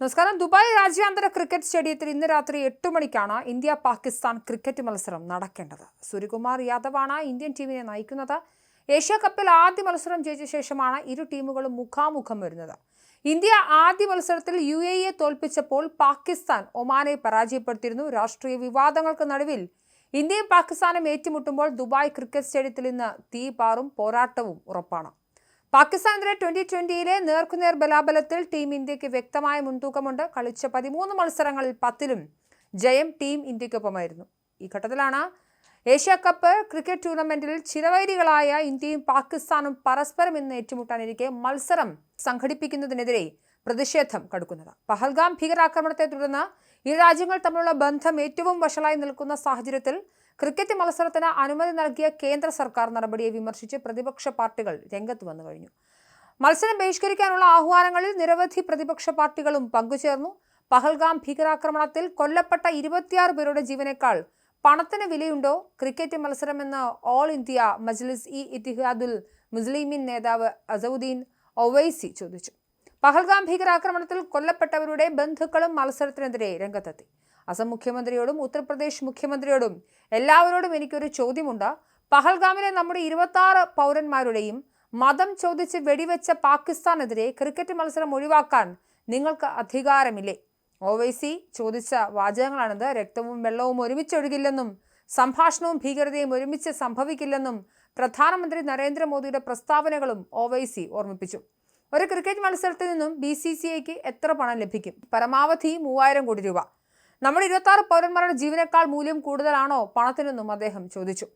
നമസ്കാരം. ദുബായ് രാജ്യാന്തര ക്രിക്കറ്റ് സ്റ്റേഡിയത്തിൽ ഇന്ന് രാത്രി എട്ട് മണിക്കാണ് ഇന്ത്യ പാകിസ്ഥാൻ ക്രിക്കറ്റ് മത്സരം നടക്കേണ്ടത്. സൂര്യകുമാർ യാദവാണ് ഇന്ത്യൻ ടീമിനെ നയിക്കുന്നത്. ഏഷ്യ കപ്പിൽ ആദ്യ മത്സരം ജയിച്ച ശേഷമാണ് ഇരു ടീമുകളും മുഖാമുഖം വരുന്നത്. ഇന്ത്യ ആദ്യ മത്സരത്തിൽ യു എ എ തോൽപ്പിച്ചപ്പോൾ പാകിസ്ഥാൻ ഒമാനെ പരാജയപ്പെടുത്തിയിരുന്നു. രാഷ്ട്രീയ വിവാദങ്ങൾക്ക് നടുവിൽ ഇന്ത്യയും പാകിസ്ഥാനും ഏറ്റുമുട്ടുമ്പോൾ ദുബായ് ക്രിക്കറ്റ് സ്റ്റേഡിയത്തിൽ ഇന്ന് തീപാറും പോരാട്ടവും ഉറപ്പാണ്. പാകിസ്ഥാനെതിരെ ട്വന്റി ട്വന്റിയിലെ നേർക്കുനേർ ബലാബലത്തിൽ ടീം ഇന്ത്യയ്ക്ക് വ്യക്തമായ മുൻതൂക്കമുണ്ട്. കളിച്ച പതിമൂന്ന് മത്സരങ്ങളിൽ പത്തിലും ജയം ടീം ഇന്ത്യക്കൊപ്പമായിരുന്നു ഈ ഘട്ടത്തിലാണ് ഏഷ്യ കപ്പ് ക്രിക്കറ്റ് ടൂർണമെന്റിൽ ചിരവൈരികളായ ഇന്ത്യയും പാകിസ്ഥാനും പരസ്പരം ഇന്ന് ഏറ്റുമുട്ടാനിരിക്കെ മത്സരം സംഘടിപ്പിക്കുന്നതിനെതിരെ പ്രതിഷേധം കടുക്കുന്നത്. പഹൽഗാം ഭീകരാക്രമണത്തെ തുടർന്ന് ഇരു രാജ്യങ്ങൾ തമ്മിലുള്ള ബന്ധം ഏറ്റവും വഷളായി നിൽക്കുന്ന സാഹചര്യത്തിൽ ക്രിക്കറ്റ് മത്സരത്തിന് അനുമതി നൽകിയ കേന്ദ്ര സർക്കാർ നടപടിയെ വിമർശിച്ച് പ്രതിപക്ഷ പാർട്ടികൾ രംഗത്ത് വന്നു കഴിഞ്ഞു. മത്സരം ബഹിഷ്കരിക്കാനുള്ള ആഹ്വാനങ്ങളിൽ നിരവധി പ്രതിപക്ഷ പാർട്ടികളും പങ്കുചേർന്നു. പഹൽഗാം ഭീകരാക്രമണത്തിൽ കൊല്ലപ്പെട്ട ഇരുപത്തിയാറ് പേരുടെ ജീവനേക്കാൾ പണത്തിന് വിലയുണ്ടോ? ക്രിക്കറ്റ് മത്സരമെന്ന് ഓൾ ഇന്ത്യ മജ്ലിസ് ഇ ഇത്തിഹാദുൽ മുസ്ലിമീൻ നേതാവ് അസൗദ്ദീൻ ഒവൈസി ചോദിച്ചു. പഹൽഗാം ഭീകരാക്രമണത്തിൽ കൊല്ലപ്പെട്ടവരുടെ ബന്ധുക്കളും മത്സരത്തിനെതിരെ രംഗത്തെത്തി. അസം മുഖ്യമന്ത്രിയോടും ഉത്തർപ്രദേശ് മുഖ്യമന്ത്രിയോടും എല്ലാവരോടും എനിക്കൊരു ചോദ്യമുണ്ട്. പഹൽഗാമിലെ നമ്മുടെ ഇരുപത്തി പൗരന്മാരുടെയും മതം ചോദിച്ച് വെടിവെച്ച പാകിസ്ഥാനെതിരെ ക്രിക്കറ്റ് മത്സരം ഒഴിവാക്കാൻ നിങ്ങൾക്ക് അധികാരമില്ലേ? ഒവൈസി ചോദിച്ച വാചകങ്ങളാണിത്. രക്തവും വെള്ളവും ഒരുമിച്ചൊഴുകില്ലെന്നും സംഭാഷണവും ഭീകരതയും ഒരുമിച്ച് സംഭവിക്കില്ലെന്നും പ്രധാനമന്ത്രി നരേന്ദ്രമോദിയുടെ പ്രസ്താവനകളും ഒവൈസി ഓർമ്മിപ്പിച്ചു. ഒരു ക്രിക്കറ്റ് മത്സരത്തിൽ നിന്നും ബി സി സി ഐക്ക് എത്ര പണം ലഭിക്കും? പരമാവധി മൂവായിരം കോടി രൂപ. നമ്മുടെ ഇരുപത്തി പൗരന്മാരുടെ ജീവനേക്കാൾ മൂല്യം കൂടുതലാണോ പണത്തിനെന്നും അദ്ദേഹം ചോദിച്ചു.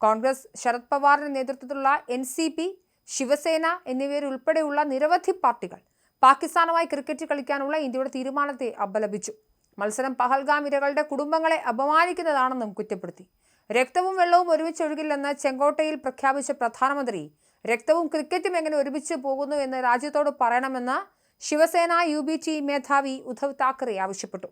കോൺഗ്രസ് ശരത് പവാറിന്റെ നേതൃത്വത്തിലുള്ള എൻ സി പി ശിവസേന എന്നിവരുൾപ്പെടെയുള്ള നിരവധി പാർട്ടികൾ പാകിസ്ഥാനുമായി ക്രിക്കറ്റ് കളിക്കാനുള്ള ഇന്ത്യയുടെ തീരുമാനത്തെ അപലപിച്ചു. മത്സരം പഹൽഗാം ഇരകളുടെ കുടുംബങ്ങളെ അപമാനിക്കുന്നതാണെന്നും കുറ്റപ്പെടുത്തി. രക്തവും വെള്ളവും ഒരുമിച്ച് ഒഴുകില്ലെന്ന് ചെങ്കോട്ടയിൽ പ്രഖ്യാപിച്ച പ്രധാനമന്ത്രി രക്തവും ക്രിക്കറ്റും എങ്ങനെ ഒരുമിച്ച് പോകുന്നു എന്ന് രാജ്യത്തോട് പറയണമെന്ന് ശിവസേന യു ബി ടി മേധാവി ഉദ്ധവ് താക്കറെ ആവശ്യപ്പെട്ടു.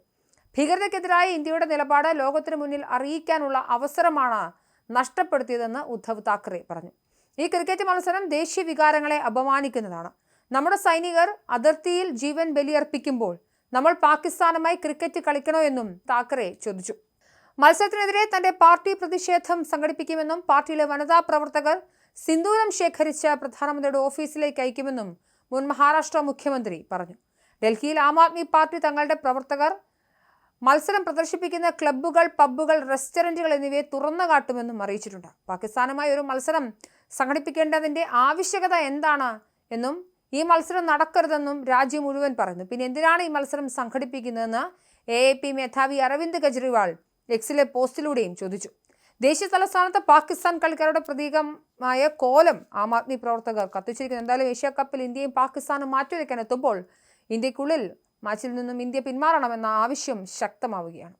ഭീകരതയ്ക്കെതിരായ ഇന്ത്യയുടെ നിലപാട് ലോകത്തിന് മുന്നിൽ അറിയിക്കാനുള്ള അവസരമാണ് നഷ്ടപ്പെടുത്തിയതെന്ന് ഉദ്ധവ് താക്കറെ പറഞ്ഞു. ഈ ക്രിക്കറ്റ് മത്സരം ദേശീയ വികാരങ്ങളെ അപമാനിക്കുന്നതാണ്. നമ്മുടെ സൈനികർ അതിർത്തിയിൽ ജീവൻ ബലിയർപ്പിക്കുമ്പോൾ നമ്മൾ പാകിസ്ഥാനുമായി ക്രിക്കറ്റ് കളിക്കണോ എന്നും താക്കറെ ചോദിച്ചു. മത്സരത്തിനെതിരെ തന്റെ പാർട്ടി പ്രതിഷേധം സംഘടിപ്പിക്കുമെന്നും പാർട്ടിയിലെ വനിതാ പ്രവർത്തകർ സിന്ദൂരം ശേഖരിച്ച് പ്രധാനമന്ത്രിയുടെ ഓഫീസിലേക്ക് അയക്കുമെന്നും മുൻ മഹാരാഷ്ട്ര മുഖ്യമന്ത്രി പറഞ്ഞു. ഡൽഹിയിൽ ആം ആദ്മി പാർട്ടി തങ്ങളുടെ പ്രവർത്തകർ മത്സരം പ്രദർശിപ്പിക്കുന്ന ക്ലബ്ബുകൾ പബ്ബുകൾ റെസ്റ്റോറന്റുകൾ എന്നിവയെ തുറന്നു കാട്ടുമെന്നും അറിയിച്ചിട്ടുണ്ട്. പാകിസ്ഥാനുമായി ഒരു മത്സരം സംഘടിപ്പിക്കേണ്ടതിന്റെ ആവശ്യകത എന്താണ് എന്നും ഈ മത്സരം നടക്കരുതെന്നും രാജ്യം മുഴുവൻ പറയുന്നു. പിന്നെ എന്തിനാണ് ഈ മത്സരം സംഘടിപ്പിക്കുന്നതെന്ന് എ എ പി മേധാവി അരവിന്ദ് കെജ്രിവാൾ എക്സിലെ പോസ്റ്റിലൂടെയും ചോദിച്ചു. ദേശീയ തലസ്ഥാനത്ത് പാകിസ്ഥാൻ കളിക്കാരുടെ പ്രതീകമായ കോലം ആം ആദ്മി പ്രവർത്തകർ കത്തിച്ചിരിക്കുന്നു. എന്തായാലും ഏഷ്യ കപ്പിൽ ഇന്ത്യയും പാകിസ്ഥാനും മാറ്റിവെക്കാൻ എത്തുമ്പോൾ ഇന്ത്യക്കുള്ളിൽ മാച്ചിൽ നിന്നും ഇന്ത്യ പിന്മാറണമെന്ന ആവശ്യം ശക്തമാവുകയാണ്